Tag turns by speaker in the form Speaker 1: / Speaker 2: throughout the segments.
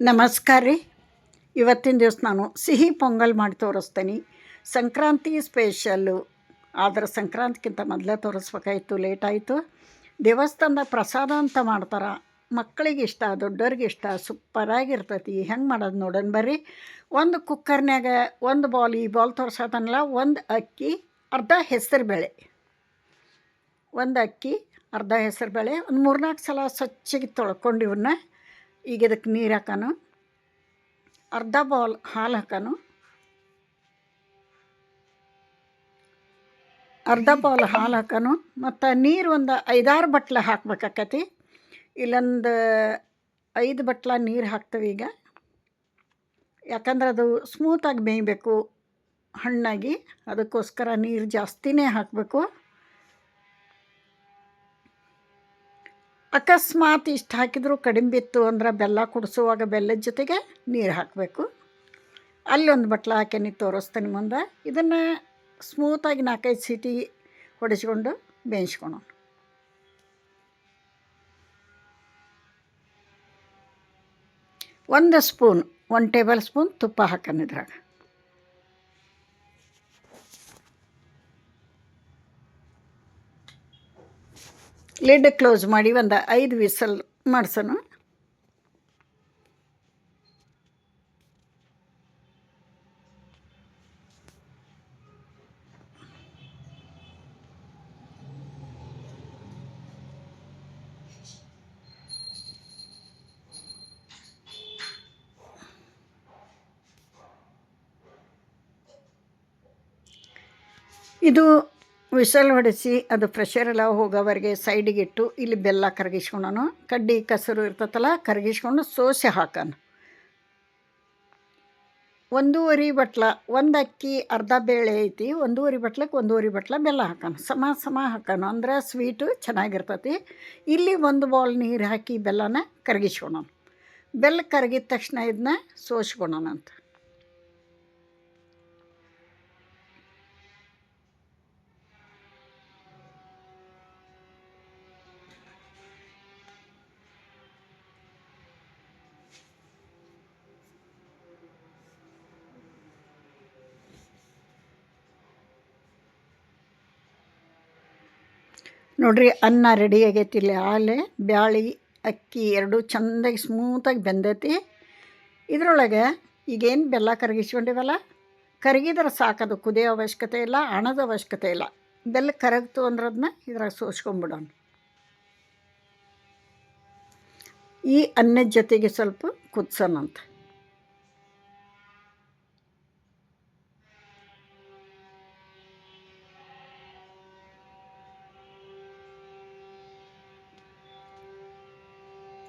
Speaker 1: ನಮಸ್ಕಾರ ರೀ. ಇವತ್ತಿನ ದಿವಸ ನಾನು ಸಿಹಿ ಪೊಂಗಲ್ ಮಾಡಿ ತೋರಿಸ್ತೀನಿ. ಸಂಕ್ರಾಂತಿ ಸ್ಪೆಷಲ್ಲು ಆದರೆ ಸಂಕ್ರಾಂತಿಗಿಂತ ಮೊದಲೇ ತೋರಿಸ್ಬೇಕಾಯ್ತು ಲೇಟ್ ಆಯಿತು. ದೇವಸ್ಥಾನದ ಪ್ರಸಾದ ಅಂತ ಮಾಡ್ತಾರೆ. ಮಕ್ಕಳಿಗೆ ಇಷ್ಟ, ದೊಡ್ಡವ್ರಿಗೆ ಇಷ್ಟ ಸೂಪರಾಗಿರ್ತೈತಿ ಹೆಂಗೆ ಮಾಡೋದು ನೋಡೋಣ ಬರ್ರಿ. ಒಂದು ಕುಕ್ಕರ್ನ್ಯಾಗ ಒಂದು ಬಾಲ್ ಈ ಬಾಲ್ ತೋರ್ಸೋದನ್ನಲ್ಲ, ಒಂದು ಅಕ್ಕಿ, ಅರ್ಧ ಹೆಸರು ಬೇಳೆ. ಒಂದು ಅಕ್ಕಿ, ಅರ್ಧ ಹೆಸರು ಬೇಳೆ, ಒಂದು ಮೂರ್ನಾಲ್ಕು ಸಲ ಸ್ವಚ್ಛಗೆ ತೊಳ್ಕೊಂಡು ಇವನ್ನ ಈಗ ಇದಕ್ಕೆ ನೀರು ಹಾಕೋನು? ಅರ್ಧ ಬೌಲ್ ಹಾಲು ಹಾಕೋನು? ಅರ್ಧ ಬೌಲ್ ಹಾಲು ಹಾಕೋನು? ಮತ್ತು ನೀರು ಒಂದು ಐದಾರು ಬಟ್ಲ ಹಾಕ್ಬೇಕಾಕತಿ. ಇಲ್ಲೊಂದು ಐದು ಬಟ್ಲ ನೀರು ಹಾಕ್ತೇವೆ ಈಗ. ಯಾಕಂದ್ರೆ ಅದು ಸ್ಮೂತಾಗಿ ಬೇಯಬೇಕು ಹಣ್ಣಾಗಿ. ಅದಕ್ಕೋಸ್ಕರ ನೀರು ಜಾಸ್ತಿನೇ ಹಾಕಬೇಕು. ಅಕಸ್ಮಾತ್ ಇಷ್ಟು ಹಾಕಿದರೂ ಕಡಿಮೆ ಬಿತ್ತು ಅಂದ್ರೆ ಬೆಲ್ಲ ಕುಡಿಸುವಾಗ ಬೆಲ್ಲದ ಜೊತೆಗೆ ನೀರು ಹಾಕಬೇಕು. ಅಲ್ಲೊಂದು ಬಟ್ಲ ಹಾಕಿ ತೋರಿಸ್ತೀನಿ ಮುಂದೆ. ಇದನ್ನು ಸ್ಮೂತಾಗಿ ನಾಲ್ಕೈದು ಸೀಟಿ ಹೊಡೆಸ್ಕೊಂಡು ಬೇಯಿಸ್ಕೊಳೋಣ. ಒಂದು ಸ್ಪೂನ್ ಒಂದು ಟೇಬಲ್ ಸ್ಪೂನ್ ತುಪ್ಪ ಹಾಕೋಣ ಇದ್ರಾಗ. ಲಿಡ್ ಕ್ಲೋಸ್ ಮಾಡಿ ಒಂದು ಐದು ವಿಸಲ್ ಮಾಡ್ಸೋಣ. ಇದು ವಿಸಲ್ ಹೊಡೆಸಿ, ಅದು ಪ್ರೆಷರ್ ಎಲ್ಲ ಹೋಗೋವರೆಗೆ ಸೈಡಿಗೆ ಇಟ್ಟು, ಇಲ್ಲಿ ಬೆಲ್ಲ ಕರಗಿಸ್ಕೊಳೋನು ಕಡ್ಡಿ ಕಸರು ಇರ್ತತಲ್ಲ, ಕರಗಿಸ್ಕೊಂಡು ಸೋಸೆ ಹಾಕೋಣ. ಒಂದೂವರೆ ಬಟ್ಲ, ಒಂದು ಅಕ್ಕಿ, ಅರ್ಧ ಬೇಳೆ ಐತಿ, ಒಂದೂವರೆ ಬಟ್ಲಕ್ಕೆ ಒಂದೂವರೆ ಬಟ್ಲ ಬೆಲ್ಲ ಹಾಕೋಣ. ಸಮ ಸಮ ಹಾಕೋಣ, ಅಂದ್ರೆ ಸ್ವೀಟು ಚೆನ್ನಾಗಿರ್ತತಿ. ಇಲ್ಲಿ ಒಂದು ಬಾಲ್ ನೀರು ಹಾಕಿ ಬೆಲ್ಲನ ಕರಗಿಸ್ಕೊಳೋಣ. ಬೆಲ್ಲ ಕರಗಿದ ತಕ್ಷಣ ಇದನ್ನ ಸೋಸ್ಕೊಳೋಣ ಅಂತ. ನೋಡ್ರಿ ಅನ್ನ ರೆಡಿ ಆಗೈತಿ ಇಲ್ಲಿ ಹಾಲೆ, ಬ್ಯಾಳಿ, ಅಕ್ಕಿ ಎರಡು ಚಂದಾಗಿ ಸ್ಮೂತಾಗಿ ಬೆಂದೈತಿ. ಇದರೊಳಗೆ ಈಗೇನು ಬೆಲ್ಲ ಕರಗಿಸ್ಕೊಂಡಿವಲ್ಲ? ಕರಗಿದ್ರೆ ಸಾಕದು ಕುದಿಯೋ ಅವಶ್ಯಕತೆ ಇಲ್ಲ, ಹಣದ ಅವಶ್ಯಕತೆ ಇಲ್ಲ. ಬೆಲ್ಲ ಕರಗ್ತು ಅಂದ್ರೆ ಅದನ್ನ ಇದ್ರಾಗ ಸೋಸ್ಕೊಂಬಿಡೋಣ. ಈ ಅನ್ನದ ಜೊತೆಗೆ ಸ್ವಲ್ಪ ಕುದಿಸೋಣಂತ.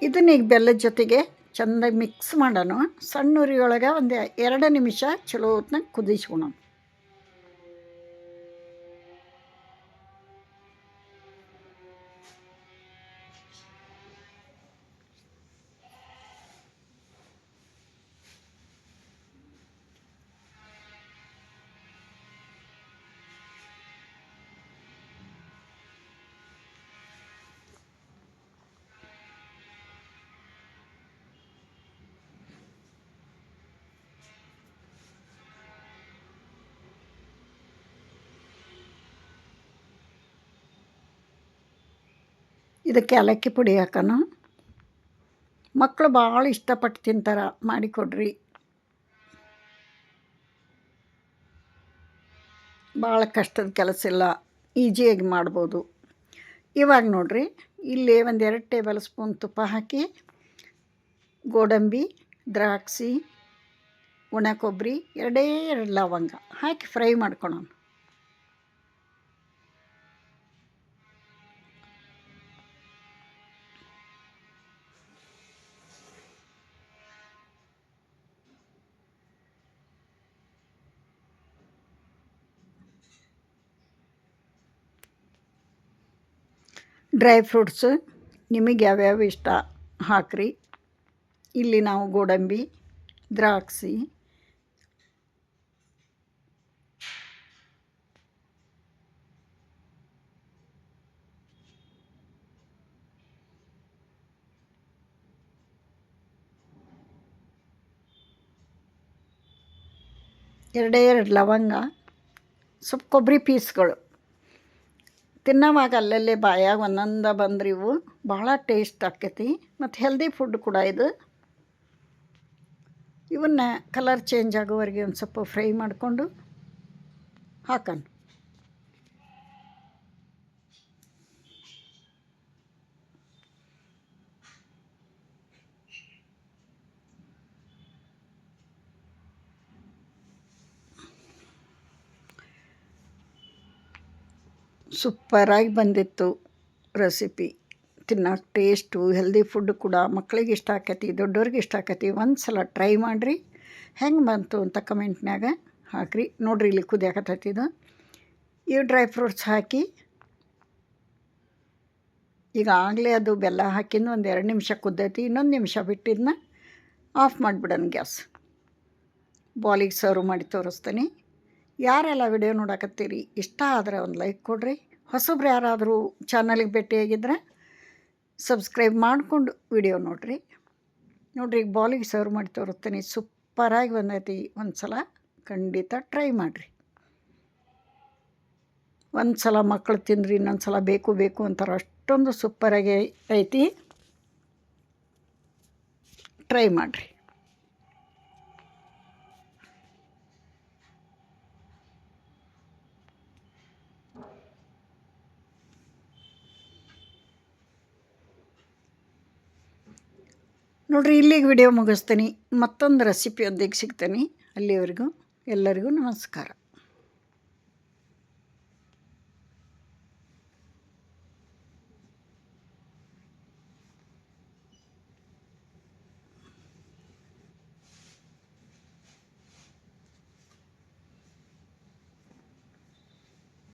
Speaker 1: ಇದನ್ನ ಈಗ ಬೆಲ್ಲದ ಜೊತೆಗೆ ಚೆಂದಾಗಿ ಮಿಕ್ಸ್ ಮಾಡೋಣ. ಸಣ್ಣ ಉರಿಯೊಳಗೆ ಒಂದು ಎರಡು ನಿಮಿಷ ಚಲೋ ಹೊತ್ನಾಗ ಕುದಿಸ್ಕೊಳೋಣ. ಇದಕ್ಕೆ ಏಲಕ್ಕಿ ಪುಡಿ ಹಾಕೋಣ. ಮಕ್ಕಳು ಭಾಳ ಇಷ್ಟಪಟ್ಟು ತಿಂತಾರೆ ಮಾಡಿಕೊಡ್ರಿ ಭಾಳ ಕಷ್ಟದ ಕೆಲಸ ಇಲ್ಲ, ಈಜಿಯಾಗಿ ಮಾಡ್ಬೋದು. ಇವಾಗ ನೋಡ್ರಿ, ಇಲ್ಲಿ ಒಂದು ಎರಡು ಟೇಬಲ್ ಸ್ಪೂನ್ ತುಪ್ಪ ಹಾಕಿ, ಗೋಡಂಬಿ, ದ್ರಾಕ್ಷಿ, ಒಣ ಕೊಬ್ಬರಿ, ಎರಡೇ ಎರಡು ಲವಂಗ ಹಾಕಿ ಫ್ರೈ ಮಾಡ್ಕೊಳೋಣ. ಡ್ರೈ ಫ್ರೂಟ್ಸ್ ನಿಮಗೆ ಯಾವ್ಯಾವ ಇಷ್ಟ? ಹಾಕ್ರಿ. ಇಲ್ಲಿ ನಾವು ಗೋಡಂಬಿ, ದ್ರಾಕ್ಷಿ, ಎರಡೇ ಎರಡು ಲವಂಗ, ಸ್ವಲ್ಪ ಕೊಬ್ಬರಿ ಪೀಸ್ಗಳು. ತಿನ್ನೋವಾಗ ಅಲ್ಲಲ್ಲೇ ಬಾಯಾಗ ಒಂದೊಂದ ಬಂದ್ರಿ ಇವು ಭಾಳ ಟೇಸ್ಟ್ ಆಕೈತಿ ಮತ್ತು ಹೆಲ್ದಿ ಫುಡ್ ಕೂಡ ಇದು. ಇವನ್ನ ಕಲರ್ ಚೇಂಜ್ ಆಗೋವರೆಗೆ ಒಂದು ಸ್ವಲ್ಪ ಫ್ರೈ ಮಾಡಿಕೊಂಡು ಹಾಕೋಣ. ಸೂಪರಾಗಿ ಬಂದಿತ್ತು ರೆಸಿಪಿ. ತಿನ್ನೋಕೆ ಟೇಸ್ಟು, ಹೆಲ್ದಿ ಫುಡ್ ಕೂಡ ಮಕ್ಳಿಗೆ ಇಷ್ಟ ಆಕೈತಿ ದೊಡ್ಡವ್ರಿಗೆ ಇಷ್ಟ ಆಕೈತಿ ಒಂದು ಸಲ ಟ್ರೈ ಮಾಡಿರಿ. ಹೆಂಗೆ ಬಂತು ಅಂತ ಕಮೆಂಟ್ನಾಗ ಹಾಕಿರಿ. ನೋಡಿರಿ ಇಲ್ಲಿ ಕುದಿಯಾಕತ್ತೈತಿದು ಈ ಡ್ರೈ ಫ್ರೂಟ್ಸ್ ಹಾಕಿ ಈಗ ಆಗಲೇ ಅದು ಬೆಲ್ಲ ಹಾಕಿದ್ದು ಒಂದು ಎರಡು ನಿಮಿಷ ಕುದ್ದೈತಿ, ಇನ್ನೊಂದು ನಿಮಿಷ ಬಿಟ್ಟಿದ್ದನ್ನ ಆಫ್ ಮಾಡಿಬಿಡೋಣ ಗ್ಯಾಸ್. ಬಾಲಿಗೆ ಸರ್ವ್ ಮಾಡಿ ತೋರಿಸ್ತೀನಿ. ಯಾರೆಲ್ಲ ವಿಡಿಯೋ ನೋಡಕತ್ತೀರಿ, ಇಷ್ಟ ಆದರೆ ಒಂದು ಲೈಕ್ ಕೊಡಿರಿ. ಹೊಸಬ್ರು ಯಾರಾದರೂ ಚಾನಲಿಗೆ ಭೇಟಿಯಾಗಿದ್ದರೆ ಸಬ್ಸ್ಕ್ರೈಬ್ ಮಾಡಿಕೊಂಡು ವಿಡಿಯೋ ನೋಡಿರಿ. ನೋಡಿರಿ, ಈಗ ಬಾಲಿಗೆ ಸರ್ವ್ ಮಾಡಿ ತೋರಿಸ್ತೀನಿ. ಸೂಪರಾಗಿ ಬಂದೈತಿ. ಒಂದು ಸಲ ಖಂಡಿತ ಟ್ರೈ ಮಾಡಿರಿ. ಒಂದು ಸಲ ಮಕ್ಕಳು ತಿಂದ್ರಿ ಇನ್ನೊಂದು ಸಲ ಬೇಕು ಬೇಕು ಅಂತಾರೆ ಅಷ್ಟೊಂದು ಸೂಪರಾಗಿ ಐತಿ. ಟ್ರೈ ಮಾಡಿರಿ. ನೋಡಿರಿ ಇಲ್ಲಿಗೆ ವಿಡಿಯೋ ಮುಗಿಸ್ತೀನಿ. ಮತ್ತೊಂದು ರೆಸಿಪಿಯೊಂದಿಗೆ ಸಿಗ್ತೀನಿ. ಅಲ್ಲಿವರೆಗೂ ಎಲ್ಲರಿಗೂ ನಮಸ್ಕಾರ.